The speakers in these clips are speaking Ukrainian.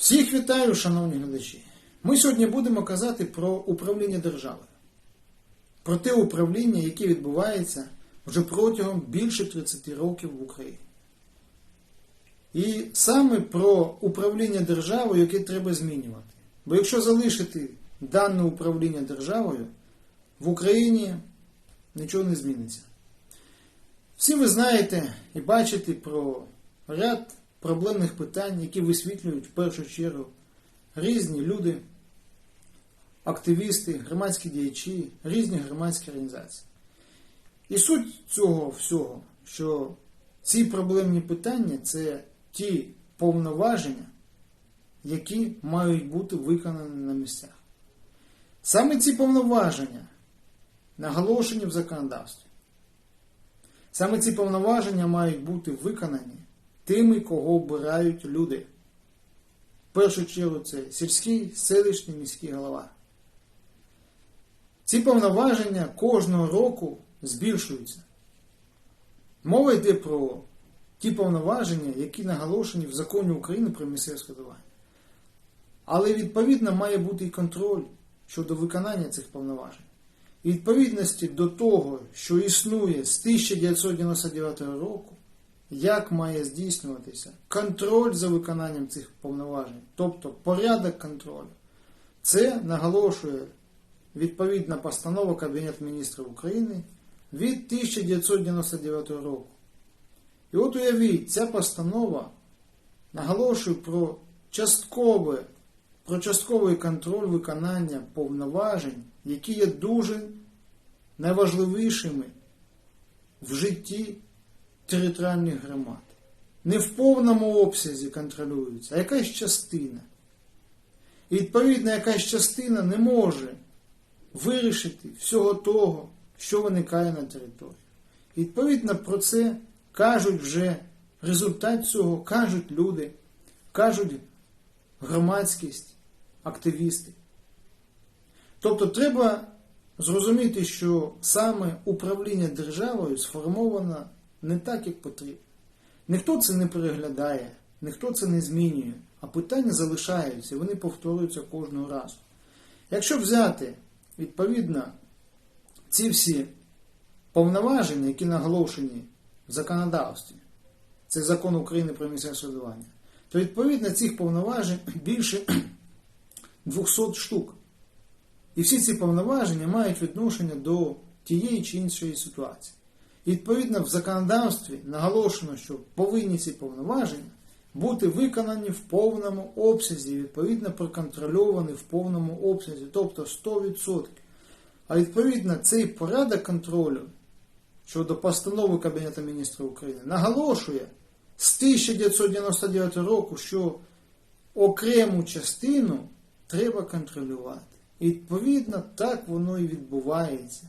Всіх вітаю, шановні глядачі. Ми сьогодні будемо казати про управління державою, про те управління, яке відбувається вже протягом більше 30 років в Україні. І саме про управління державою, яке треба змінювати. Бо якщо залишити дане управління державою, в Україні нічого не зміниться. Всі ви знаєте і бачите про ряд проблемних питань, які висвітлюють в першу чергу різні люди, активісти, громадські діячі, різні громадські організації. І суть цього всього, що ці проблемні питання це ті повноваження, які мають бути виконані на місцях. Саме ці повноваження наголошені в законодавстві. Саме ці повноваження мають бути виконані тими, кого обирають люди. В першу чергу це сільський, селищний, міський голова. Ці повноваження кожного року збільшуються. Мова йде про ті повноваження, які наголошені в законі України про місцеве складування. Але відповідно має бути і контроль щодо виконання цих повноважень. І відповідності до того, що існує з 1999 року, як має здійснюватися контроль за виконанням цих повноважень, тобто порядок контролю, це наголошує відповідна постанова Кабінету міністрів України від 1999 року. І от уявіть, ця постанова наголошує про часткове, про частковий контроль виконання повноважень, які є дуже найважливішими в житті територіальних громад. Не в повному обсязі контролюються, а якась частина. І відповідно, якась частина не може вирішити всього того, що виникає на території. І відповідно про це кажуть вже результат цього, кажуть люди, кажуть громадськість, активісти. Тобто треба зрозуміти, що саме управління державою сформовано не так, як потрібно. Ніхто це не переглядає, ніхто це не змінює, а питання залишаються, вони повторюються кожного разу. Якщо взяти, відповідно, ці всі повноваження, які наголошені в законодавстві, це закон України про місцеве самоврядування, то відповідно цих повноважень більше 200 штук. І всі ці повноваження мають відношення до тієї чи іншої ситуації. Відповідно в законодавстві наголошено, що повинні ці повноваження бути виконані в повному обсязі, відповідно проконтрольовані в повному обсязі, тобто 100%. А відповідно цей порядок контролю щодо постанови Кабінету міністрів України наголошує з 1999 року, що окрему частину треба контролювати. І відповідно так воно і відбувається.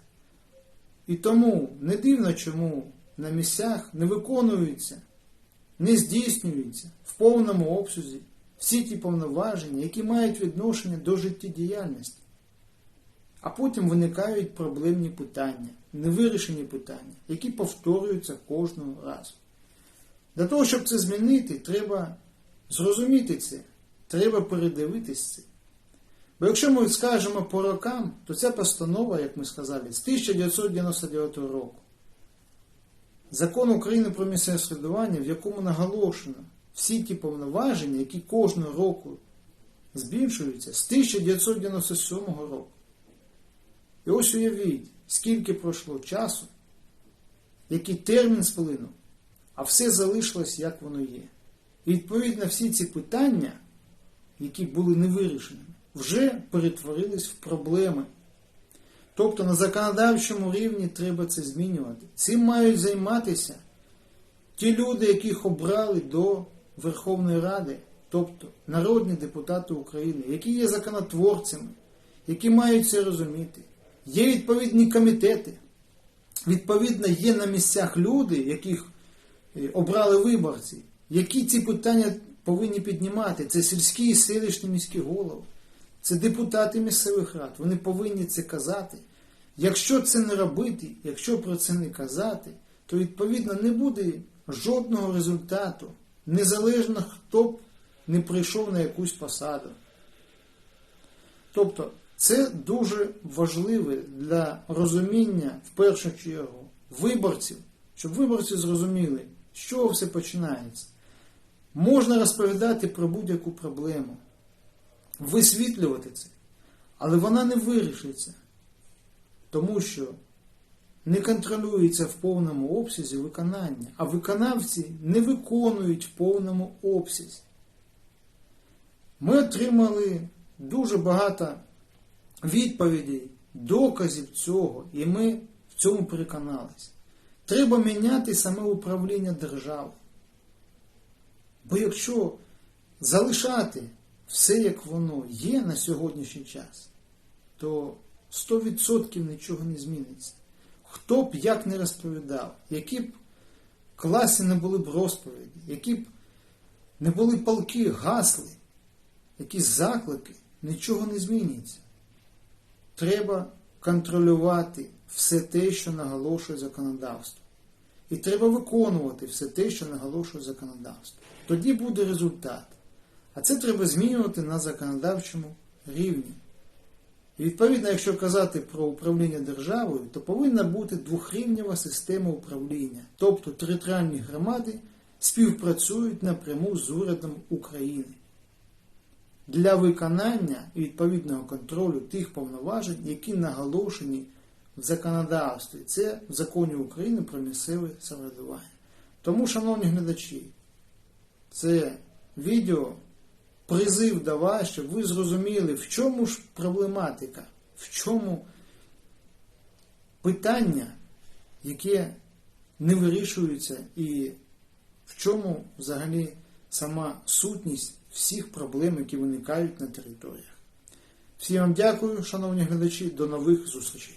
І тому не дивно, чому на місцях не виконуються, не здійснюються в повному обсязі всі ті повноваження, які мають відношення до життєдіяльності. А потім виникають проблемні питання, невирішені питання, які повторюються кожного разу. Для того, щоб це змінити, треба зрозуміти це, треба передивитись це. Бо якщо ми скажемо по рокам, то ця постанова, як ми сказали, з 1999 року. Закон України про місцеве середування, в якому наголошено всі ті повноваження, які кожного року збільшуються з 1997 року. І ось уявіть, скільки пройшло часу, який термін сплинув, а все залишилось, як воно є. І відповідно всі ці питання, які були не вирішеними, вже перетворились в проблеми. Тобто на законодавчому рівні треба це змінювати. Цим мають займатися ті люди, яких обрали до Верховної Ради, тобто народні депутати України, які є законотворцями, які мають це розуміти. Є відповідні комітети. Відповідно, є на місцях люди, яких обрали виборці, які ці питання повинні піднімати. Це сільські і селищні міські голови. Це депутати місцевих рад. Вони повинні це казати. Якщо це не робити, якщо про це не казати, то відповідно не буде жодного результату, незалежно хто б не прийшов на якусь посаду. Тобто це дуже важливе для розуміння в першу чергу виборців, щоб виборці зрозуміли, з чого все починається. Можна розповідати про будь-яку проблему, висвітлювати це, але вона не вирішиться, тому що не контролюється в повному обсязі виконання, а виконавці не виконують в повному обсязі. Ми отримали дуже багато відповідей, доказів цього, і ми в цьому переконалися. Треба міняти саме управління держави. Бо якщо залишати все, як воно є на сьогоднішній час, то 100% нічого не зміниться. Хто б як не розповідав, які б класи не були б розповіді, які б не були палки, гасли, якісь заклики, нічого не зміниться. Треба контролювати все те, що наголошує законодавство. І треба виконувати все те, що наголошує законодавство. Тоді буде результат. А це треба змінювати на законодавчому рівні. І відповідно, якщо казати про управління державою, то повинна бути двохрівнева система управління. Тобто територіальні громади співпрацюють напряму з урядом України для виконання і відповідного контролю тих повноважень, які наголошені в законодавстві. Це в законі України про місцеве самоврядування. Тому, шановні глядачі, це відео призив до вас, щоб ви зрозуміли, в чому ж проблематика, в чому питання, яке не вирішується, і в чому взагалі сама сутність всіх проблем, які виникають на територіях. Всім вам дякую, шановні глядачі, до нових зустрічей.